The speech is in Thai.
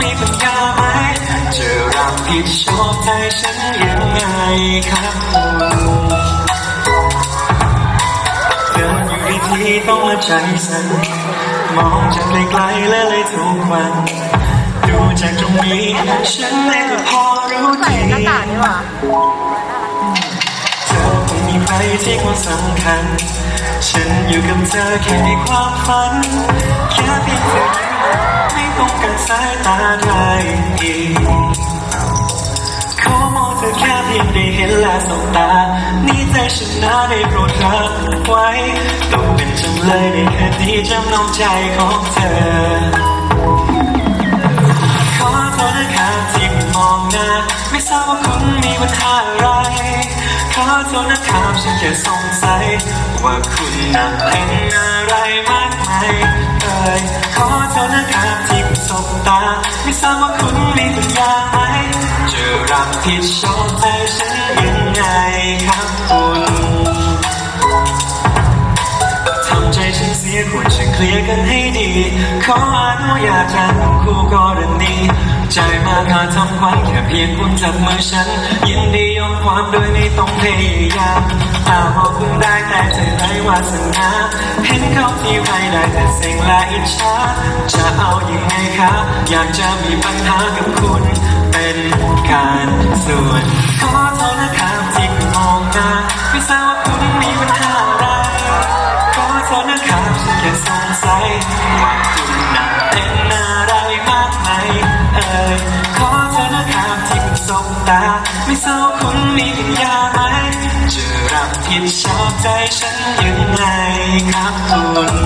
มีปัญญาไหมจะรับผิดชอบใจฉันยังไงครับเดินอยู่ดีๆต้องมาใจสั่นมองจากไกลๆและเลยทุกวันดูจากตรงนี้ฉันเองก็พอรู้ดีหน้ากากดีกว่าเธอคงมีใครที่ควรสำคัญ ฉันอยู่กับเธอแค่ในความฝัน สายตาใครอีกขอมองเธอแค่เพียงได้เห็นและสบตา นี่ใจฉันนะได้โปรดรับไว้ต้องเป็นจำเลยในคดีจำนองใจของเธอ ขอโทษนะครับที่มองหน้า ไม่ทราบว่าคุณมีปัญหาอะไรขอโทษนะครับฉันแค่สงสัย ว่าคุณนั้นเป็นอะไรมากไหมเอ่ย ขอโทษนะครับที่สบตา ไม่ทราบว่าคุณมีปัญญาไหมจะรับผิดชอบใจฉันยังไงครับคุณทำใจฉันเสียควรจะเคลียร์กันให้ดี ขออนุญาตจากคู่กรณีใจมากาทำความแค่เพียงคุณจับมือฉันยินดียอมความโดยไม่ต้องพยายาม วาสนาเห็นเขาที่ไรได้แต่เสียงและอิจฉาจะเอาอยัางไงคะ อยากจะมีปัญหากับคุณ เป็นการส่วน ขอโทษนะครับที่มองหน้าไม่ทราบว่าคุณมีปัญหาอะไรขอโทษนะครับฉันแค่สงสัยว่าคุณนั้นเป็นอะไรมากไหมเอ่ยขอโทษนะครับที่คุณสบตาไม่ทราบว่าคุณมีปัญญาไหมจะรับ ผิดชอบใจฉันยังไงครับคุณ